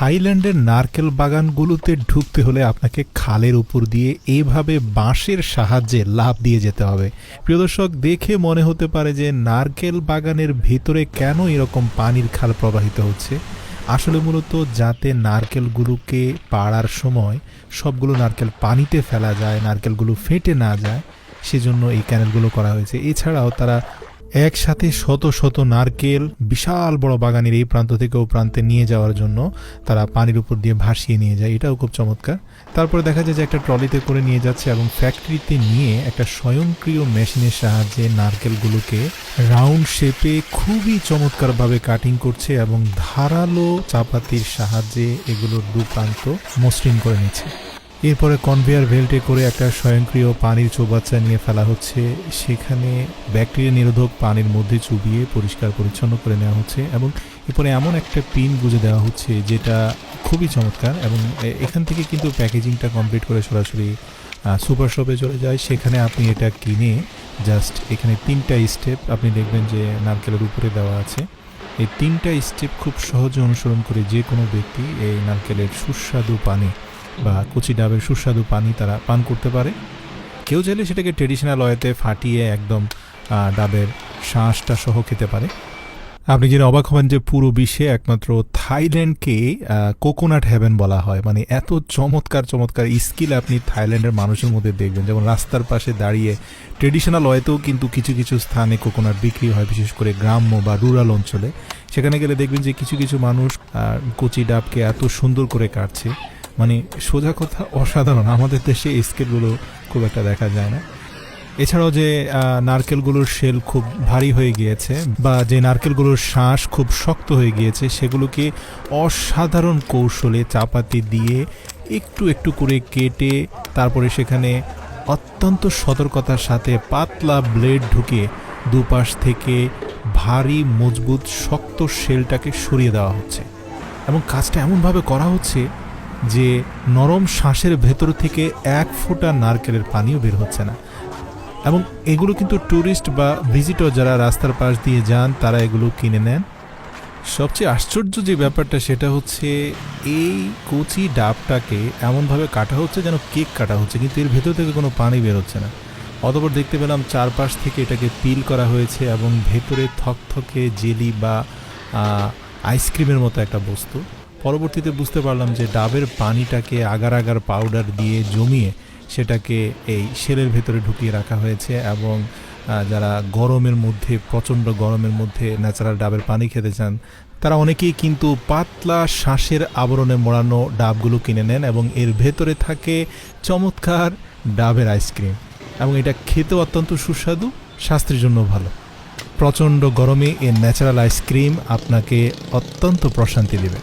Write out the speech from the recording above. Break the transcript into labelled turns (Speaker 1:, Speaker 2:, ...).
Speaker 1: থাইল্যান্ডের নারকেল বাগানগুলোতে ঢুকতে হলে আপনাকে খালের উপর দিয়ে এভাবে বাঁশের সাহায্যে লাভ দিয়ে যেতে হবে। প্রিয় দর্শক, দেখে মনে হতে পারে যে নারকেল বাগানের ভিতরে কেন এরকম পানির খাল প্রবাহিত হচ্ছে। আসলে মূলত যাতে নারকেলগুলোকে পাড়ার সময় সবগুলো নারকেল পানিতে ফেলা যায়, নারকেলগুলো ফেটে না যায়, সেজন্য এই ক্যানেলগুলো করা হয়েছে। এছাড়াও তারা একসাথে শত শত নারকেল বিশাল বড় বাগানের এই প্রান্ত থেকে ও প্রান্তে নিয়ে যাওয়ার জন্য তারা পানির উপর দিয়ে ভাসিয়ে নিয়ে যায়। এটাও খুব চমৎকার। তারপরে দেখা যায় যে একটা ট্রলিতে করে নিয়ে যাচ্ছে এবং ফ্যাক্টরিতে নিয়ে একটা স্বয়ংক্রিয় মেশিনের সাহায্যে নারকেলগুলোকে রাউন্ড শেপে খুবই চমৎকারভাবে কাটিং করছে এবং ধারালো চাপাতির সাহায্যে এগুলোর দু প্রান্ত মসৃণ করে নিচ্ছে। এরপরে কনভেয়ার বেল্টে করে একটা স্বয়ংক্রিয় পানির চৌবাচ্চা নিয়ে ফেলা হচ্ছে। সেখানে ব্যাকটেরিয়া নিরোধক পানির মধ্যে চুবিয়ে পরিষ্কার পরিচ্ছন্ন করে নেওয়া হচ্ছে এবং এরপরে এমন একটা পিন গুঁজে দেওয়া হচ্ছে যেটা খুবই চমৎকার এবং এখান থেকে কিন্তু প্যাকেজিংটা কমপ্লিট করে সরাসরি সুপার শপে চলে যায়। সেখানে আপনি এটা কিনে জাস্ট এখানে তিনটা স্টেপ আপনি দেখবেন যে নারকেলের উপরে দেওয়া আছে। এই তিনটা স্টেপ খুব সহজে অনুসরণ করে যে কোনো ব্যক্তি এই নারকেলের সুস্বাদু পানি বা কচি ডাবের সুস্বাদু পানি তারা পান করতে পারে। কেউ চাইলে সেটাকে ট্রেডিশনাল ওয়েতে ফাটিয়ে একদম ডাবের শাঁসটা সহ খেতে পারে। আপনি জেনে অবাক হবেন যে পুরো বিশ্বে একমাত্র থাইল্যান্ডকে কোকোনাট হেভেন বলা হয়। মানে এত চমৎকার চমৎকার স্কিল আপনি থাইল্যান্ডের মানুষের মধ্যে দেখবেন। যেমন রাস্তার পাশে দাঁড়িয়ে ট্রেডিশনাল ওয়েতেও কিন্তু কিছু কিছু স্থানে কোকোনাট বিক্রি হয়, বিশেষ করে গ্রাম্য বা রুরাল অঞ্চলে। সেখানে গেলে দেখবেন যে কিছু কিছু মানুষ কচি ডাবকে এত সুন্দর করে কাটছে। মানে সোজা কথা অসাধারণ। আমাদের দেশে স্কেলগুলো খুব একটা দেখা যায় না। এছাড়াও যে নারকেলগুলোর শেল খুব ভারী হয়ে গিয়েছে বা যে নারকেলগুলোর শ্বাস খুব শক্ত হয়ে গিয়েছে, সেগুলোকে অসাধারণ কৌশলে চাপাতি দিয়ে একটু একটু করে কেটে তারপরে সেখানে অত্যন্ত সতর্কতার সাথে পাতলা ব্লেড ঢুকিয়ে দুপাশ থেকে ভারী, মজবুত, শক্ত শেলটাকে সরিয়ে দেওয়া হচ্ছে। এবং কাজটা এমনভাবে করা হচ্ছে যে নরম শ্বাসের ভেতর থেকে এক ফোঁটা নারকেলের পানিও বের হচ্ছে না। এবং এগুলো কিন্তু ট্যুরিস্ট বা ভিজিটর যারা রাস্তার পাশ দিয়ে যান, তারা এগুলো কিনে নেন। সবচেয়ে আশ্চর্য যে ব্যাপারটা, সেটা হচ্ছে এই কচি ডাবটাকে এমনভাবে কাটা হচ্ছে যেন কেক কাটা হচ্ছে, কিন্তু এর ভেতর থেকে কোনো পানি বের হচ্ছে না। অতপর দেখতে পেলাম চারপাশ থেকে এটাকে পিল করা হয়েছে এবং ভেতরে থকথকে জেলি বা আইসক্রিমের মতো একটা বস্তু। পরবর্তীতে বুঝতে পারলাম যে ডাবের পানিটাকে আগার আগার পাউডার দিয়ে জমিয়ে সেটাকে এই শেলের ভেতরে ঢুকিয়ে রাখা হয়েছে এবং যারা গরমের মধ্যে, প্রচণ্ড গরমের মধ্যে ন্যাচারাল ডাবের পানি খেতে চান, তারা অনেকেই কিন্তু পাতলা শ্বাসের আবরণে মোড়ানো ডাবগুলো কিনে নেন এবং এর ভেতরে থাকে চমৎকার ডাবের আইসক্রিম এবং এটা খেতেও অত্যন্ত সুস্বাদু, স্বাস্থ্যের জন্য ভালো। প্রচণ্ড গরমে এর ন্যাচারাল আইসক্রিম আপনাকে অত্যন্ত প্রশান্তি দেবে।